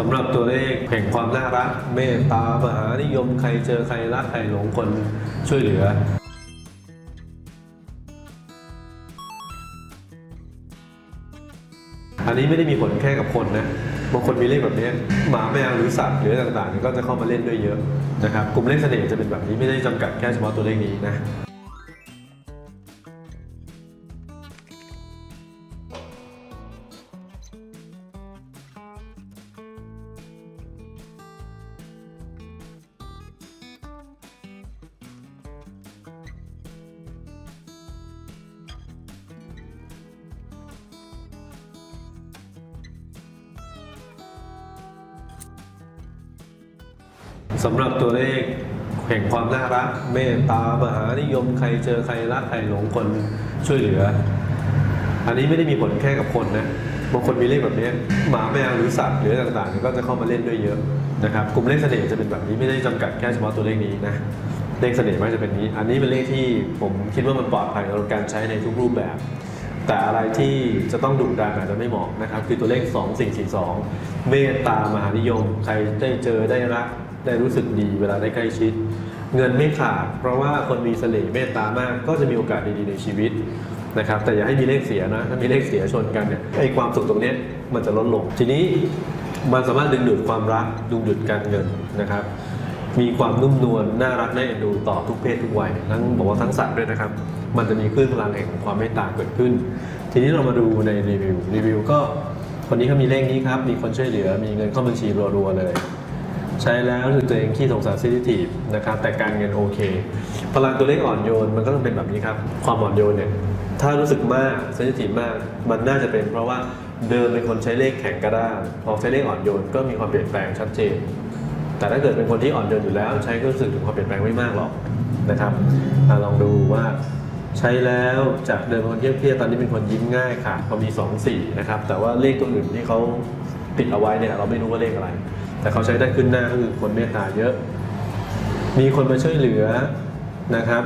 สำหรับตัวเลขแห่งความน่ารัก เมตตามหานิยมใครเจอใครรักใครหลงคนช่วยเหลือ อันนี้ไม่ได้มีผลแค่กับคนนะบางคนมีเลขแบบนี้หมาแมวหรือสัตว์หรืออะไรต่างๆ ก็จะเข้ามาเล่นด้วยเยอะนะครับกลุ่มเลขเสน่ห์จะเป็นแบบนี้ไม่ได้จำกัดแค่เฉพาะตัวเลขนี้นะ สำหรับตัวเลขแห่งความน่ารัก เมตตามหานิยมใครเจอใครรักใครหลงคนช่วยเหลือ อันนี้ไม่ได้มีผลแค่กับคนนะบางคนมีเลขแบบนี้หมาแมวหรือสัตว์หรือต่างๆ ก็จะเข้ามาเล่นด้วยเยอะนะครับกลุ่มเลขเสน่ห์จะเป็นแบบนี้ไม่ได้จำกัดแค่เฉพาะตัวเลขนี้นะเลขเสน่ห์ไม่จะเป็นนี้ อันนี้เป็นเลขที่ผมคิดว่ามันปลอดภัยสำหรับการใช้ในทุกรูปแบบ แต่อะไรที่จะต้องดุดันอาจจะไม่เหมาะนะครับ คือตัวเลข 2 4 4 2 เมตตามหานิยม ใครได้เจอได้รัก ได้รู้สึกดีเวลาได้ใกล้ชิด เงินไม่ขาด เพราะว่าคนมีเสน่ห์เมตตามาก ก็จะมีโอกาสดีๆในชีวิตนะครับ แต่อย่าให้มีเลขเสียนะ ถ้ามีเลขเสียชนกันเนี่ยไอ้ความสุขตรงนี้มันจะลดลง ทีนี้มันสามารถดึงดูดความรักดึงดูดการเงินนะครับ มีความนุ่มนวลน่ารักน่าเอ็นดูต่อทุกเพศทุกวัยทั้งบอกว่าทั้งสัตว์ด้วยนะครับ มันจะมีคลื่นพลังแห่งความเมตตาเกิดขึ้น ทีนี้เรามาดูในรีวิวรีวิวก็คนนี้เขามีเลขนี้ครับ มีคนช่วยเหลือ มีเงินเข้าบัญชีรัวๆเลย ใช้แล้วรู้สึกตัวเองขี้สงสารเซนซิทีฟนะครับ แต่การเงินโอเค พลังตัวเลขอ่อนโยนมันก็ต้องเป็นแบบนี้ครับ ความอ่อนโยนเนี่ย ถ้ารู้สึกมากเซนซิทีฟมาก มันน่าจะเป็นเพราะว่าเดิมเป็นคนใช้เลขแข็งกระด้างพอใช้เลขอ่อนโยนก็มีความเปลี่ยนแปลงชัดเจน แต่ถ้าเกิดเป็นคนที่อ่อนโยนอยู่แล้ว ใช้ก็รู้สึกถึงความเปลี่ยนแปลงไม่มากหรอกนะครับอลองดูว่าใช้แล้วจากเดิมเป็นคนเครียดๆตอนนี้เป็นคนยิ้มง่ายค่ะพอมี2 4นะครับแต่ว่าเลขตัวอื่นที่เขาติดเอาไว้เนี่ยเราไม่รู้ว่าเลขอะไร แต่เขาใช้ได้ขึ้นหน้าก็คือคนเมตตาเยอะ มีคนมาช่วยเหลือนะครับ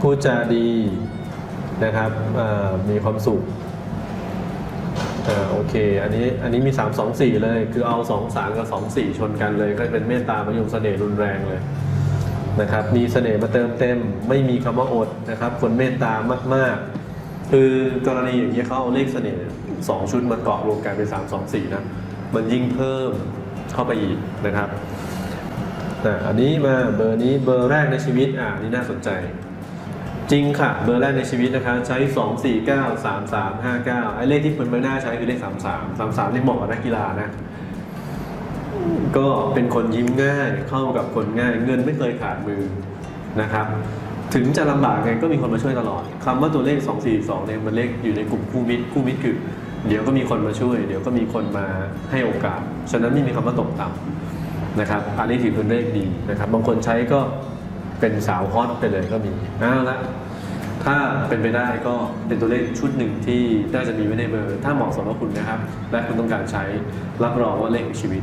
พูดจาดีนะครับมีความสุข อ่าโอเค อันนี้อันนี้มี 3 2 4 เลย คือเอา 2 3 กับ 2 4 ชนกันเลย ก็เป็นเมตตามายมเสน่ห์รุนแรงเลยนะครับ มีเสน่ห์มาเติมเต็ม ไม่มีคำว่าอดนะครับ คนเมตตามาก ๆ คือกรณีอย่างนี้ยเขาเอาเลขเสน่ห์สองชุดมาเกาะรวมกันเป็น3 2 4นะ มันยิ่งเพิ่มเข้าไปอีกนะครับอะอันนี้มาเบอร์นี้เบอร์แรกในชีวิตอ่านี่น่าสนใจ จริงค่ะ เบอร์แรกในชีวิตนะคะ ใช้ 2 4 9 3 3 5 9 ไอ้เลขที่คนไม่น่าใช้คือเลข 3 3 3 3นี่เหมาะกับนักกีฬานะ ก็เป็นคนยิ้มง่ายเข้ากับคนง่าย เงินไม่เคยขาดมือนะครับ ถึงจะลำบากไงก็มีคนมาช่วยตลอดคำว่าตัวเลข 2 4 2เนี่ยมันเลขอยู่ในกลุ่มคู่มิตรคู่มิตรคือ เดี๋ยวก็มีคนมาช่วย เดี๋ยวก็มีคนมาให้โอกาส ฉะนั้นไม่มีคำว่าตกต่ำนะครับอันนี้ถือเป็นเลขดีนะครับ บางคนใช้ก็ เป็นสาวฮอตไปเลยก็มีเอาละถ้าเป็นไปได้ก็เป็นตัวเลขชุดหนึ่งที่น่าจะมีไว้ในเบอร์ ถ้าเหมาะสมกับคุณนะครับ และคุณต้องการใช้รับรองว่าเลขของชีวิต